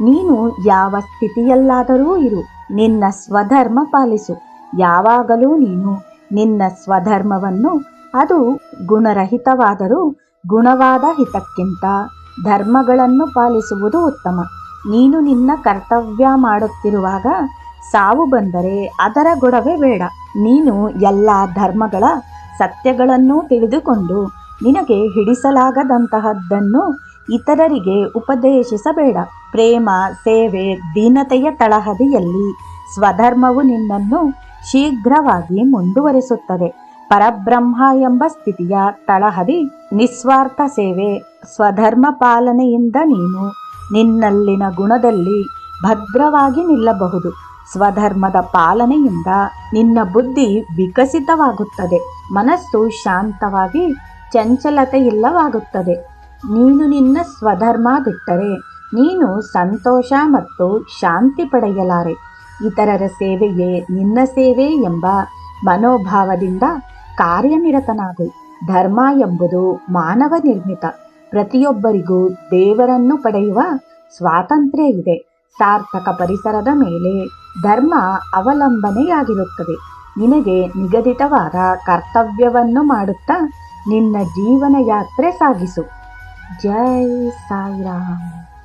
ನೀನು ಯಾವ ಸ್ಥಿತಿಯಲ್ಲಾದರೂ ಇರು, ನಿನ್ನ ಸ್ವಧರ್ಮ ಪಾಲಿಸು. ಯಾವಾಗಲೂ ನೀನು ನಿನ್ನ ಸ್ವಧರ್ಮವನ್ನು ಅದು ಗುಣರಹಿತವಾದರೂ ಗುಣವಾದ ಹಿತಕ್ಕಿಂತ ಧರ್ಮಗಳನ್ನು ಪಾಲಿಸುವುದು ಉತ್ತಮ. ನೀನು ನಿನ್ನ ಕರ್ತವ್ಯ ಮಾಡುತ್ತಿರುವಾಗ ಸಾವು ಬಂದರೆ ಅದರ ಗೊಡವೆ ಬೇಡ. ನೀನು ಎಲ್ಲ ಧರ್ಮಗಳ ಸತ್ಯಗಳನ್ನು ತಿಳಿದುಕೊಂಡು ನಿನಗೆ ಹಿಡಿಸಲಾಗದಂತಹದ್ದನ್ನು ಇತರರಿಗೆ ಉಪದೇಶಿಸಬೇಡ. ಪ್ರೇಮ, ಸೇವೆ, ದೀನತೆಯ ತಳಹದಿಯಲ್ಲಿ ಸ್ವಧರ್ಮವು ನಿನ್ನನ್ನು ಶೀಘ್ರವಾಗಿ ಮುಂದುವರಿಸುತ್ತದೆ. ಪರಬ್ರಹ್ಮ ಎಂಬ ಸ್ಥಿತಿಯ ತಳಹದಿ, ನಿಸ್ವಾರ್ಥ ಸೇವೆ, ಸ್ವಧರ್ಮ ಪಾಲನೆಯಿಂದ ನೀನು ನಿನ್ನಲ್ಲಿನ ಗುಣದಲ್ಲಿ ಭದ್ರವಾಗಿ ನಿಲ್ಲಬಹುದು. ಸ್ವಧರ್ಮದ ಪಾಲನೆಯಿಂದ ನಿನ್ನ ಬುದ್ಧಿ ವಿಕಸಿತವಾಗುತ್ತದೆ. ಮನಸ್ಸು ಶಾಂತವಾಗಿ ಚಂಚಲತೆಯಿಲ್ಲವಾಗುತ್ತದೆ ನೀನು ನಿನ್ನ ಸ್ವಧರ್ಮ ಬಿಟ್ಟರೆ ನೀನು ಸಂತೋಷ ಮತ್ತು ಶಾಂತಿ ಪಡೆಯಲಾರೆ. ಇತರರ ಸೇವೆಯೇ ನಿನ್ನ ಸೇವೆ ಎಂಬ ಮನೋಭಾವದಿಂದ ಕಾರ್ಯನಿರತನಾಗು. ಧರ್ಮ ಎಂಬುದು ಮಾನವ ನಿರ್ಮಿತ. ಪ್ರತಿಯೊಬ್ಬರಿಗೂ ದೇವರನ್ನು ಪಡೆಯುವ ಸ್ವಾತಂತ್ರ್ಯ ಇದೆ. ಸಾರ್ಥಕ ಪರಿಸರದ ಮೇಲೆ ಧರ್ಮ ಅವಲಂಬನೆಯಾಗಿರುತ್ತದೆ. ನಿನಗೆ ನಿಗದಿತವಾದ ಕರ್ತವ್ಯವನ್ನು ಮಾಡುತ್ತಾ ನಿನ್ನ ಜೀವನ ಯಾತ್ರೆ ಸಾಗಿಸು. ಜೈ ಸಾಯಿರಾಮ್.